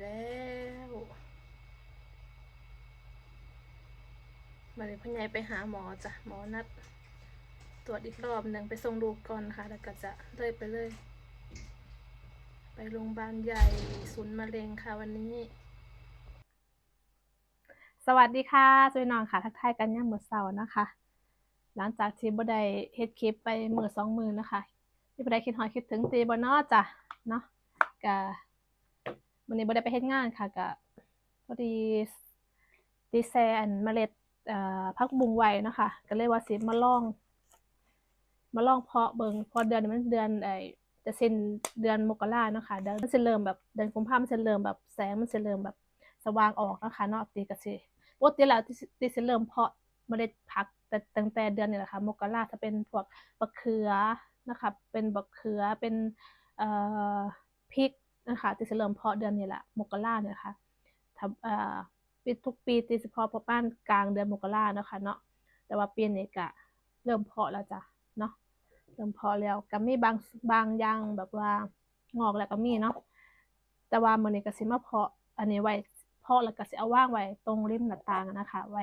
แล้วมาเลยพ่อใหญ่ไปหาหมอจ้ะหมอนัด ตรวจอีกรอบหนึ่งไปส่งลูกก่อนค่ะ แล้วก็จะเลยไปเลย ไปโรงพยาบาลใหญ่ศูนย์มะเร็งค่ะวันนี้ สวัสดีค่ะสวยนองค่ะ ทักทายกันย่ามมือเช้านะคะ หลังจากที่บ่ได้เฮ็ดคลิปไปมือสองมือนะคะที่บ่ได้คิดฮอดคิดถึงตีบ่เนาจ้ะเนาะก็ วันนี้บ่ได้ไปเฮ็ดงานค่ะก็พอดีดีแซนเมล็ดเอ่อผักบุ้งไว้เนาะค่ะก็เลยว่าสิมาลอง มาลองเพาะเบิงพอเดือนมันเดือนไอจะสิ้นเดือนมกราเนาะค่ะเดือนมันจะเริ่มแบบเดือนกุมภาพันธ์มันจะเริ่มแบบแสงมันจะเริ่มแบบสว่างออกนะคะเนาะตีก็สิปกติแล้วที่สิที่สิเริ่มเพาะเมล็ดผักแต่ตั้งแต่เดือนนี้แหละค่ะมกราถ้าเป็นพวกบักเขือนะคะเป็นบักเขือเป็นเอ่อพริก นะคะที่สิเริ่มเพาะเดือนนี้แหละมกราเนี่ยค่ะทำเอ่อปีทุกปีที่สิเพาะประมาณกลางเดือนมกราเนาะค่ะเนาะแต่ว่าปีนี้ก็เริ่มเพาะแล้วจ้ะเนาะเริ่มเพอแล้วก็มีบางบางอย่างแบบว่างอกแล้วก็มีเนาะแต่ว่ามื้อนี้ก็สิมาเพาะอันนี้ไว้เพาะแล้วก็สิเอาว่างไว้ตรงริมหน้าต่างนะคะ ไว้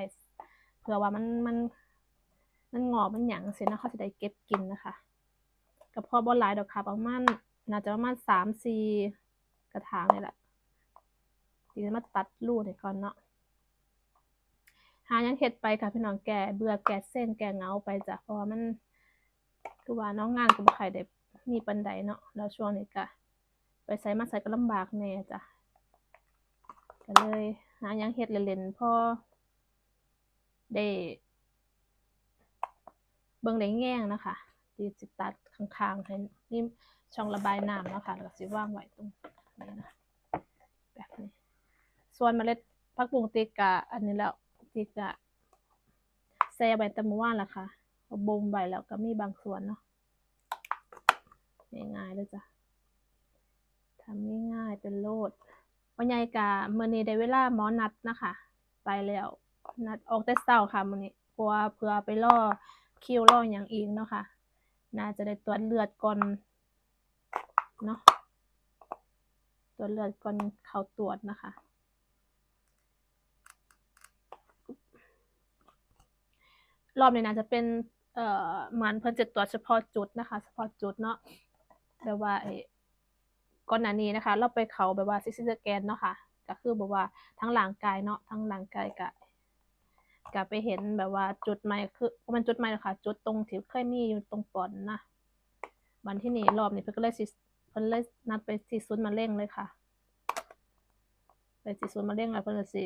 เผื่อว่ามันมันมันงอกมันหยังสินะเขาสิได้เก็บกินนะคะก็พอบ่หลายดอกค่ะประมาณน่าจะประมาณ3-4ก ระถางนี่แหละสิมาตัดรูนี่ก่อนเนาะหายังเฮ็ดไปค่ะพี่น้องแก่เบื่อแก่เส้นแก่เงาไปจ้ะเพราะว่ามันคือว่าน้องงานก็บ่ค่อยได้มีปานใดเนาะแล้วช่วงนี้ก็ไปไสมาไสก็ลำบากแน่จ้ะก็เลยหายังเฮ็ดเล่นๆพอได้เบิ่งได้แง่งนะคะที่สิตัดข้างๆให้นี่ช่องระบายน้ำเนาะค่ะแล้วก็สิวางไว้ตรง นี้นะแบบนี้ ส่วนเมล็ดผักบุงติกะอันนี้แล้วติกะแช่ไว้แต่เมื่านละค่ะบ่มไว้แล้วก็มีบางส่วนเนาะง่ายๆเลยจ้ะทำง่ายๆเป็นโลดวันใหญ่กะมื้อนี้ได้เวลาหมอนัดนะคะ ไปแล้วนัดออกแต่เช้าค่ะมื้อนี้เพราะว่าเพื่อไปรอคิวรอหยังอีกเนาะค่ะ น่าจะได้ตรวจเลือดก่อนเนาะ ตรวจเลือดก่อนเข้าตรวจนะคะ รอบนี้น่าจะเป็นเอ่อเหมือนเพิ่นจะตรวจเฉพาะจุดนะคะ เฉพาะจุดเนาะแบบว่าไอ้ก่อนหน้านี้นะคะ เราไปเขาแบบว่าซิตี้สแกนเนาะค่ะ ก็คือแบบว่าทั้งร่างกายเนาะทั้งร่างกายก็ก็ไปเห็นแบบว่าจุดใหม่คือมันจุดใหม่หรอกค่ะจุดตรงที่เคยมีอยู่ตรงปอดนะวันที่นี่รอบนี้เพิ่นก็เลยสิ พิ่นเลยนัดไปที่ศูนย์มะเร็งเลยค่ะ ไปที่ศูนย์มะเร็งแล้วเพิ่นสิ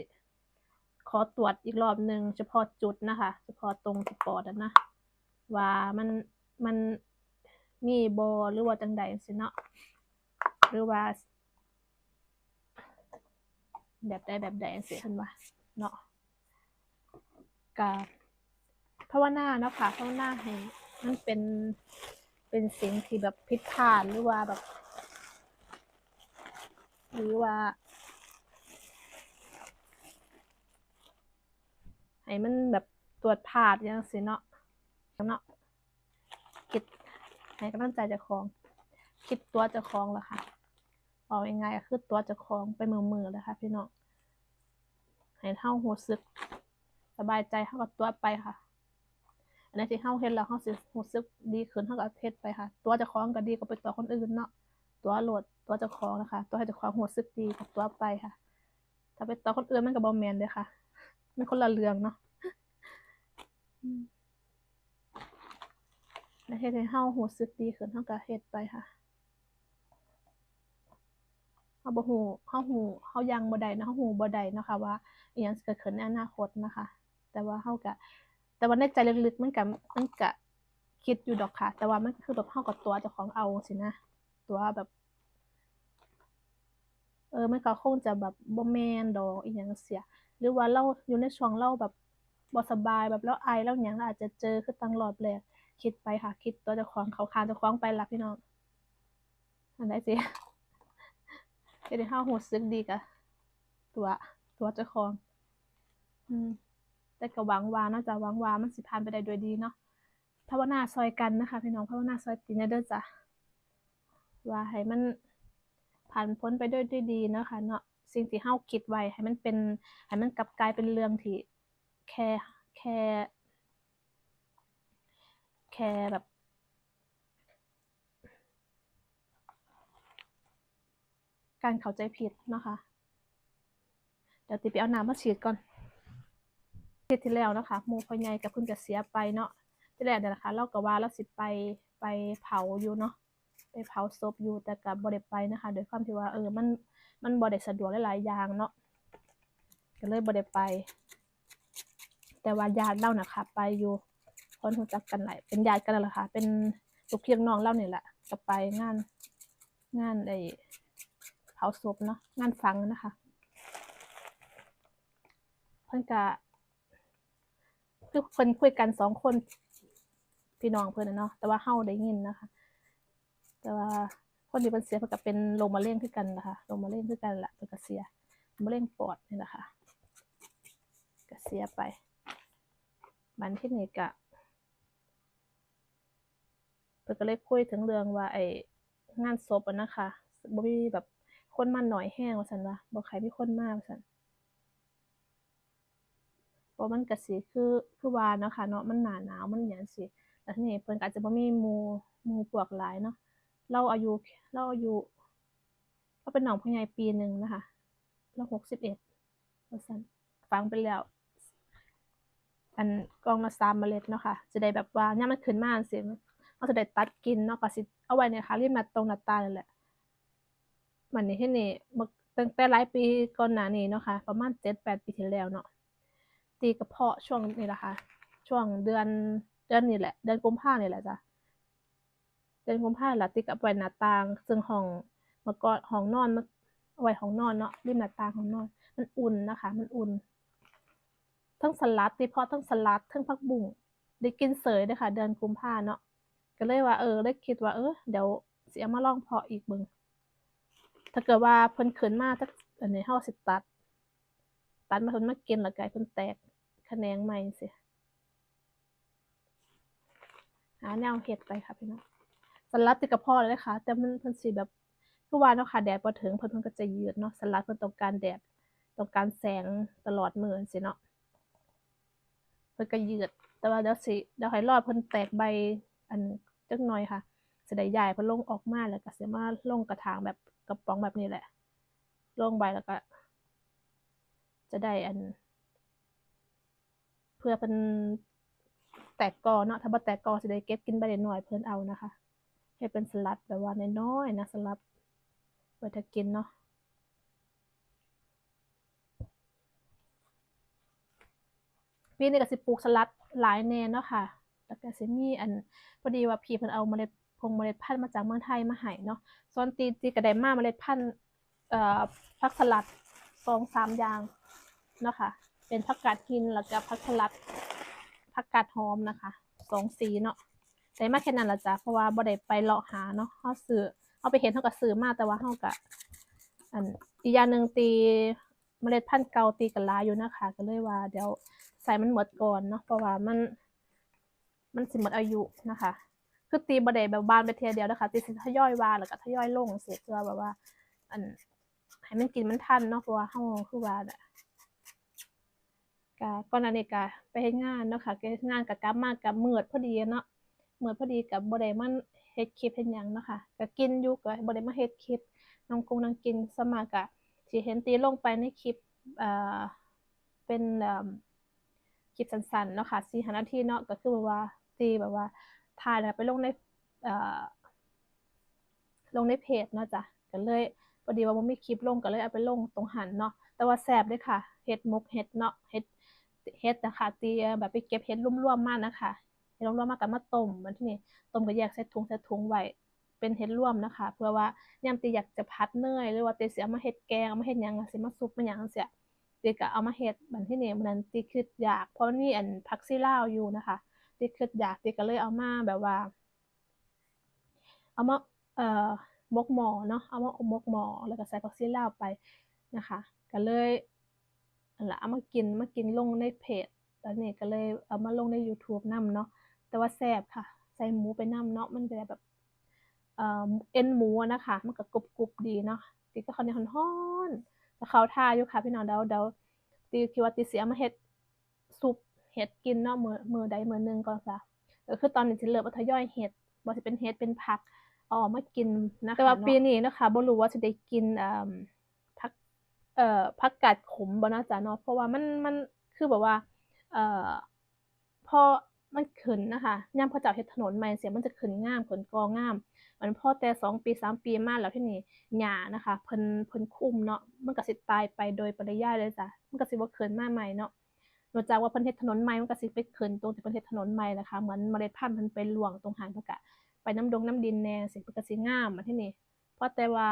ขอตรวจอีกรอบหนึ่งเฉพาะจุดนะคะ เฉพาะตรงที่ปอดนะ ว่ามันมันมีบอหรือว่าจังใดสิเนาะหรือว่า แบบใดแบบใดสิเพิ่นว่าเนาะกะภาวนาเนาะค่ะภาวนาให้มันเป็นเป็นสิ่งที่แบบผิดพลาดหรือว่าแบบ หรือว่า ให้มันแบบตรวจพลาดจังซี่เนาะเนาะคิดให้กำลังใจเจ้าของ คิดตัวเจ้าของล่ะค่ะเอาง่ายๆก็คือตัวเจ้าของไปมือๆเลยค่ะ พี่น้องให้เฮารู้สึก สบายใจเฮาก็ตัวไปค่ะอันไหนที่เฮาเฮ็ดแล้วเฮาสิรู้สึกดีขึ้นเฮาก็เฮ็ดไปค่ะ ตัวเจ้าของก็ดีกว่าไปตัวคนอื่นเนาะ ตัวโหลดตัวเจ้าของนะคะ ตัวให้เจ้าของรู้สึกดีกับตัวไปค่ะ ถ้าไปตัวคนอื่นมันก็บ่แมนเด้อค่ะมันคนละเรื่องเนาะแล้วเฮ็ดให้เฮารู้สึกดีขึ้นเฮาก็เฮ็ดไปค่ะเฮาบ่ฮู้เฮาฮู้เฮายังบ่ได้นะเฮาฮู้บ่ได้นะคะว่าอิหยังสิเกิดขึ้นในอนาคตนะคะ แต่ว่าเฮาก็แต่ว่าในใจลึกๆมันก็มันก็คิดอยู่ดอกค่ะ แต่ว่ามันคือแบบเฮาก็ตัวเจ้าของเอาสินะ ตัวแบบ เออมันก็คงจะแบบบ่แมนดอกอิหยังจั่งซี้หรือว่าเราอยู่ในช่วงเราแบบบ่สบายแบบเราไอเราหยังเราอาจจะเจอคือตั้งรอบแรกคิดไปค่ะ คิดตัวเจ้าของเขาขางเจ้าของไปล่ะพี่น้องอันใดสิเฮ็ดให้เรารู้สึกดีกับตัวตัวเจ้าของอืมแต่ก็หวังว่าเนาจะหวังว่ามันสิผ่านไปได้ด้วยดีเนาะภาวนาซอยกันนะคะ พี่น้องภาวนาซอยกันเด้อจ้ะว่าให้มัน ผ่านพ้นไปด้วยด้วยดีเนาะค่ะเนาะสิ่งที่เฮาคิดไว้ให้มันเป็นให้มันกลับกลายเป็นเรื่องที่แค่แค่แค่แบบการเข้าใจผิดนะคะ เดี๋ยวติไปเอาน้ำมาฉีดก่อนทิที่แล้วนะคะหมูพ่อใหญ่กับเพิ่นก็เสียไปเนาะที่แรกเนี่ยนะคะ เราก็ว่าเราสิไปไปเผาอยู่เนาะ ไปเผาศพอยู่แต่ก็บ่ได้ไปนะคะโดยความที่ว่าเออมันมันบ่ได้สะดวกหลายๆอย่างเนาะก็เลยบ่ได้ไป แต่ว่าญาติเราน่ะค่ะไปอยู่คนรู้จักกันหลายเป็นญาติกันนั่นแหละค่ะ เป็นลูกพี่ลูกน้องเราเนี่ยแหละก็ไปงานงานไอ้เผาศพเนาะงานฝังนะคะเพิ่นก็คือเพิ่นคุยกันสองคนพี่น้องเพิ่นน่ะเนาะแต่ว่าเฮาได้ยินนะคะ แต่ว่าคนที่เพิ่นเสียเพิ่นก็เป็นโรคมะเร็งคือกันนะคะโรคมะเร็งคือกันละเพิ่นก็เสียมะเร็งปอดนี่แหละค่ะก็เสียไปมันที่นี่ก็เพิ่นก็เลยคุยถึงเรื่องว่าไอ้งานศพอะนะคะบ่มีแบบคนมาน้อยแฮงว่าซั่นว่าบ่ใครมีคนมาว่าซั่นเพราะมันก็สิคือคือว่าเนาะค่ะเนาะมันหน้าหนาวมันหยังสิแล้วทีนี้เพิ่นก็อาจจะบ่มีหมู่หมู่พวกหลายเนาะ เราอายุเราอายุเราเป็นหนองผู้ใหญ่ปีหนึ่งนะคะ เรา61ว่าซั่นฟังไปแล้ว อันกองละ3เมล็ดเนาะค่ะ จะได้แบบว่ายามมันขึ้นมาจั่งซี้เราจะได้ตัดกินเนาะก็สิเอาไว้เนี่ยค่ะริมาตรงหน้าตางนั่นแหละบัดนี้ทีนี้บักตั้งแต่หลายปีก่อนหน้านี้เนาะค่ะ ประมาณ7-8ปีที่แล้วเนาะตีกระเพาะช่วงนี้แหละค่ะ ช่วงเดือนเดือนนี้แหละ เดือนกุมภานี่แหละจ้ะ ดือนกุมภาล่ะติดกับไว้หน้าต่าง ซึ่งห้องเมื่อก่อนห้องนอนมันเอาไว้ห้องนอนเนาะริมหน้าต่างห้องนอน มันอุ่นนะคะ มันอุ่น ทั้งสลัดติเพาะทั้งสลัดทั้งผักบุ้งได้กินเสยเด้อค่ะ เดือนกุมภาเนาะก็เลยว่าเออเลยคิดว่าเออเดี๋ยวเสิเอามาลองเพาะอีกเบิ่งถ้าเกิดว่าเพิ่นขึ้นมาจักอันนี้เฮาสิตัด ตัดมาเพิ่นมากินล้วก็ให้เพิ่นแตกแขนงใหม่จั่งซี้หาแนวเฮ็ดไปค่ะพี่น้อง สลัดติดกระเพาะเลยค่ะแต่มันเพิ่นสิแบบคือว่าเนาะค่ะแดดบ่ถึงเพิ่นเพิ่นก็จะยืดเนาะสลัดเพิ่นต้องการแดดต้องการแสงตลอดมื้อจั่งซี้เนาะเพิ่นก็ยืด แต่ว่าเดี๋ยวสิเดี๋ยวให้รอดเพิ่นแตกใบอันจักหน่อยค่ะสิได้ย้ายเพิ่นลงออกมาแล้วก็สิมาลงกระถางแบบกระป๋องแบบนี้แหละ ลงใบแล้วก็ จะได้อัน เพื่อเพิ่นแตกกอเนาะถ้าบ่แตกกอสิได้เก็บกินใบน้อยเพิ่นเอานะคะ เฮ็ดเป็นสลัดแบบว่าน้อยๆนะสลัดไว้ถ้ากินเนาะปีนี้ก็สิปลูกสลัดหลายแหน่เนาะค่ะแล้วก็สิมีอันพอดีว่าพี่เพิ่นเอาเมล็ดพงเมล็ดพันธุ์มาจากเมืองไทยมาให้เนาะส่วนตีตีก็ไดมาเมล็ดพันธุ์เอ่อผักสลัด2-3อย่างเนาะค่ะ เป็นผักกาดหินแล้วก็ผักสลัดผักกาดหอมนะคะสองสีเนาะ ได้มาแค่นั้นละจ้ะเพราะว่าบ่ได้ไปเลาะหาเนาะเฮาซื้อเฮาไปเห็นเฮาก็ซื้อมาแต่ว่าเฮาก็อันอีกอย่างหนึ่งตีเมล็ดพันธุ์เก่าตีก็หลาอยู่นะคะก็เลยว่าเดี๋ยวใส่มันหมดก่อนเนาะเพราะว่ามัน มันสิหมดอายุนะคะคือตีบ่ได้แบบบานไปเทียเดียวนะคะตีสิทยอยวานแล้วก็ทยอยลงเสร็จเพื่อแบบว่า อันให้มันกินมันทันเนาะเพราะว่าเฮาคือว่าน่ะก็ก่อนหน้านี้ก็ไปเฮ็ดงานเนาะค่ะก็เฮ็ดงานก็กลับมาก็มือดพอดีเนาะ เหมืดพอดีก็บ่ได้มาเฮ็ดคลิปเฮ็ดหยังเนาะค่ะก็กินอยู่ก็บ่ได้มาเฮ็ดคลิปนั่งกงนั่งกินสมากก็สิเห็นตีลงไปในคลิปเอ่อเป็นอ่อคลิปสั้นๆเนาะค่ะ4-5นาทีเนาะก็คือแบบว่าตีแบบว่าถ่ายแล้วไปลงในเอ่อลงในเพจเนาะจ้ะก็เลยพอดีว่าบ่มีคลิปลงก็เลยเอาไปลงตรงหันเนาะแต่ว่าแซ่บเด้อค่ะเฮ็ดหมกเฮ็ดเนาะเฮ็ดเฮ็ดนะคะตีแบบไปเก็บเฮ็ดรวมๆมากนะคะ ดร่วมมาก็มาต้มบัดทีนี้ต้มก็แยกใส่ถุงใส่ถุงไว้เป็นเฮ็ดร่วมนะคะ เพื่อว่ายามตีอยากจะผัดเนยหรือว่าตีสิเอามาเฮ็ดแกงเอามาเฮ็ดยังจั่งซี้มาซุปมาหยังจั่งซี้ตีก็เอามาเฮ็ดบัดทีนี้มื้อนั้นตีคิดอยาก เพราะนมีอันผักชีลาอยู่นะคะตีคิดอยากตีก็เลยเอามาแบบว่า เอามาเอ่อมกหม้อเนาะเอามาอบหมกหม้อแล้วก็ใส่ผักชีลาไปนะคะ ก็เลยนั่นละเอามากินมากินลงในเพจตอนนี้ก็เลยเอามาลงใน YouTube นำเนาะ แต่ว่าแซ่บค่ะ ใส่หมูไปนำเนาะมันก็ได้แบบ เอ่อเอ็นหมูอะนะคะ มันก็กรุบๆดีเนาะกินกับข้าวเหนียวร้อนๆก็เขาท่าอยู่ค่ะพี่น้องเดี๋ยวเดี๋ยวตีคิดว่าตีสิเอามาเฮ็ดซุปเห็ดกินเนาะมื้อมื้อใดมื้อหนึงก่อนจ้ะก็คือตอนนี้สิเริ่มเอาทยอยเฮ็ดบ่สิเป็นเฮ็ดเป็นผักเอาออกมากินนะคะแต่ว่าปีนี้เนาะค่ะบ่รู้ว่าสิได้กินเอ่อผักเอ่อผักกาดขมบ่เนาะจ้ะเนาะเพราะว่ามันมันคือแบบว่า เอ่อพอ มันขึ้นนะคะยามเขาเจ้าเฮ็ดถนนใหม่เสียมันจะขึ้นงามขนกองามมันพ่อแต่สองปีสามปีมาแล้วที่นี่หญ้านะคะเพิ่นเพิ่นคุ้มเนาะมันก็สิตายไปโดยปริยายเลยจ้ะมันก็สิบ่ขึ้นมาใหม่เนาะนอกจากว่าเพิ่นเฮ็ดถนนใหม่มันก็สิไปขึ้นตรงที่เพิ่นเฮ็ดถนนใหม่นะคะเหมือนเมล็ดพันธุ์เพิ่นไปหลวงตรงหางเพิ่นก็ไปน้ำดงน้ำดินแน่สิเพิ่นก็สิงามมาที่นี่เพราะแต่ว่า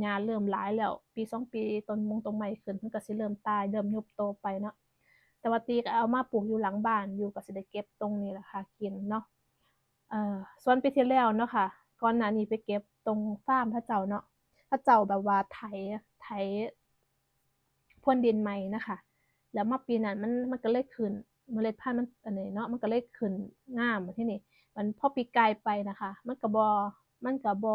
หญ้าเริ่มหลายแล้วปีสองปีต้นมงต้นไม้ขึ้นเพิ่นก็สิเริ่มตายเริ่มยุบโตไปเนาะ แต่ว่าตีก็เอามาปลูกอยู่หลังบ้านอยู่ก็สิได้เก็บตรงนี้แหละค่ะกินเนาะเอ่อส่วนปีที่แล้วเนาะค่ะก่อนหน้านี้ไปเก็บตรงฟาร์มพระเจ้าเนาะพระเจ้าแบบว่าไถไถพรวนดินใหม่นะคะ แล้วมาปีนั้นมันมันก็เลยขึ้นเมล็ดพันธุ์มันอันนี้เนาะมันก็เลยขึ้นงามที่นี่ มันพอปีกายไปนะคะ มันก็บ่มันก็บ่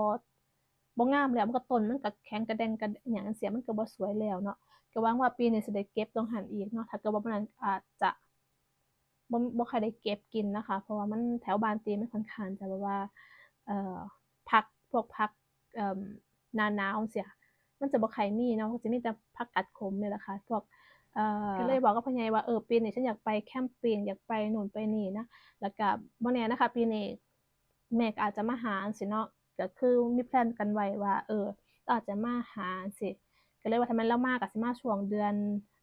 บ่งามแล้วมันก็ต้นมันก็แข็งกระแดงกระหยังเสียมันก็บ่สวยแล้วเนาะ ก็หวังว่าปีนี้สิได้เก็บตรงหันอีกเนาะถ้าเกิดว่าบ่นั้นอาจจะบ่บ่ค่อยได้เก็บกินนะคะ เพราะว่ามันแถวบ้านตีมันค่อนข้างจะแบบว่าเอ่อผักพวกผักเอ่อนาหนาวจั่งซี้มันจะบ่ค่มีเนาะจะมีแต่ผักกัดขมเนี่ยแหละค่ะพวกเอ่อก็เลยบอกกับพ่อใหญ่ว่าเออปีนี้ฉันอยากไปแคมปิงอยากไปหนู่นไปนี่นะแล้วก็บ่แน่นะคะ ปีนี้แม่ก็อาจจะมาหาจั่งซี้เนาะก็คือมีแพลนกันไว้ว่า เอออาจจะมาหาจั่งซี้ ก็เลยว่าถ้าแม่นเรามาก็สิมาช่วงเดือน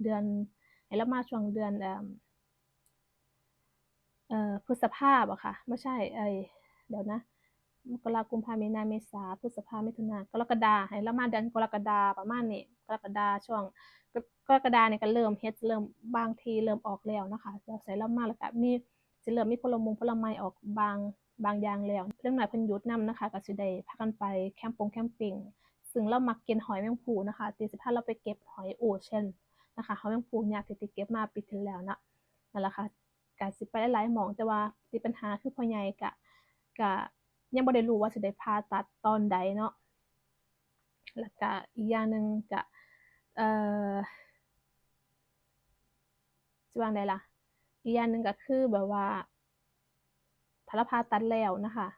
เดือนให้เรามาช่วงเดือนเอ่อเอ่อพฤษภาบ่ค่ะไม่ใช่ไอ้เดี๋ยวนะมกรากุมภามีนาเมษาพฤษภามิถุนากรกฎาให้เรามาเดือนกรกฎาประมาณนี้กรกฎาช่วงกรกฎาเนี่ยก็เริ่มเฮ็ดเริ่มบางทีเริ่มออกแล้วนะคะแล้วใส่เรามาแล้วก็มีสิเริ่มมีผลมงผลไม้ออกบางบางอย่างแล้วเรื่องหน่อยเพิ่นหยุดนํนะคะก็สิได้พากันไปแคมป์ปงแคมปิง ซึ่งเรามักกินหอยแมงภูนะคะตีสิพาเราไปเก็บหอยโอเชนนะคะหอยแมงภู่ยักษ์ที่ติเก็บมาปีที่แล้วนะนั่นแหละค่ะก็สิไปหลายๆหมองแต่ว่าติปัญหาคือพ่อใหญ่ก็ก็ยังบ่ได้รู้ว่าสิได้ผ่าตัดตอนใดเนาะแล้วก็อีกอย่างหนึ่งก็เอ่อสิว่างใดล่ะอีกอย่างหนึ่งก็คือแบบว่าถ้าเราผ่าตัดแล้วนะคะ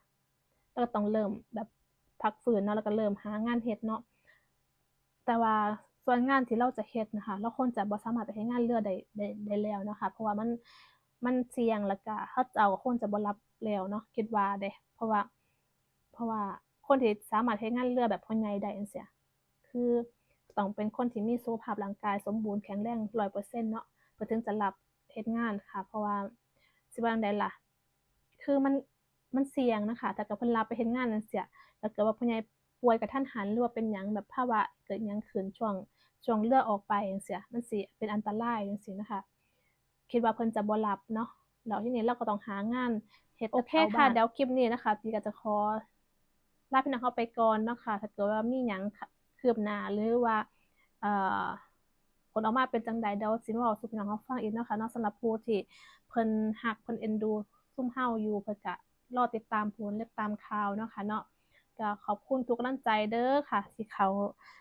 เราก็ต้องเริ่มแบบ พักฟื้นเนาะแล้วก็เริ่มหางานเฮ็ดเนาะแต่ว่าส่วนงานที่เราจะเฮ็ดนะคะเราควรจะบ่สามารถไปเฮ็ดงานเรือดได้ได้ได้แล้วนะคะเพราะว่ามันมันเสี่ยงแล้วก็เขาเจ้าก็คงจะบ่รับแล้วเนาะคิดว่าเดะเพราะว่า เพราะว่าคนที่สามารถเฮ็ดงานเรือดแบบพ่อใหญ่ได้จั่งซี้คือต้องเป็นคนที่มีสุขภาพร่างกายสมบูรณ์แข็งแรง100%เนาะเพื่อถึงจะรับเฮ็ดงานค่ะ เพราะว่าสิว่าจังใดล่ะ คือมันมันเสี่ยงนะคะถ้าเกิดเพิ่นรับไปเฮ็ดงานจั่งซี้ แล้วเกิดว่าพ่อใหญ่ป่วยกระทันหันหรือว่าเป็นหยังแบบภาวะเกิดหยังขึ้นช่วงช่วงเลือดออกไปจั่างซี้มันสิเป็นอันตรายจังซี้นะคะ คิดว่าเพิ่นจะบ่รับเนาะแล้วที่นี้เราก็ต้องหางานเฮ็ดโอเคค่ะเดี๋ยวคลิปนี้นะคะติก็จะขอลาพี่น้องเขาไปก่อนเนาะค่ะถ้าเกิดว่ามีหยังคืบหน้าหรือว่าเอ่อผลออกมาเป็นจังใดเดี๋ยวสิมาเว้าสู่พี่น้องเขาฟังอีกเนาะค่ะนาะสำหรับผู้ที่เพิ่นรักเพิ่นเอ็นดูซุ่มเฮาอยู่เพิ่นก็รอติดตามผลติดตามข่าวเนาะค่ะเนาะ ก็ขอบคุณทุกกำลังใจเด้อค่ะที่เขา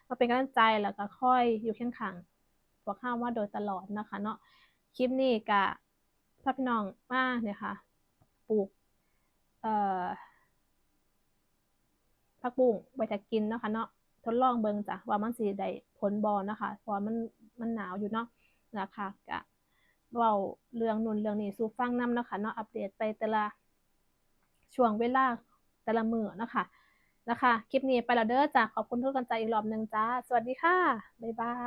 มาเป็นกำลังใจแล้วก็ค่อยอยู่เคียงข้างพวกเรามาโดยตลอดนะคะ เนาะคลิปนี้ก็พาพี่น้องมาเนี่ยค่ะปลูกเอ่อผักบุ้งไว้ถ้ากินนะคะเนาะทดลองเบิ่งจ้ะว่ามันสิได้ผลบ่เนะคะเพราะมันมันหนาวอยู่เนาะนะคะก็เว้าเรื่องนู้นเรื่องนี้สู่ฟังนำเนะคะเนาะอัปเดตไปแต่ละช่วงเวลาแต่ละมือนะคะ นะคะ คลิปนี้ไปแล้วเด้อจ้ะขอบคุณทุกกำลังใจอีกรอบหนึ่งจ้า สวัสดีค่ะ บ๊ายบาย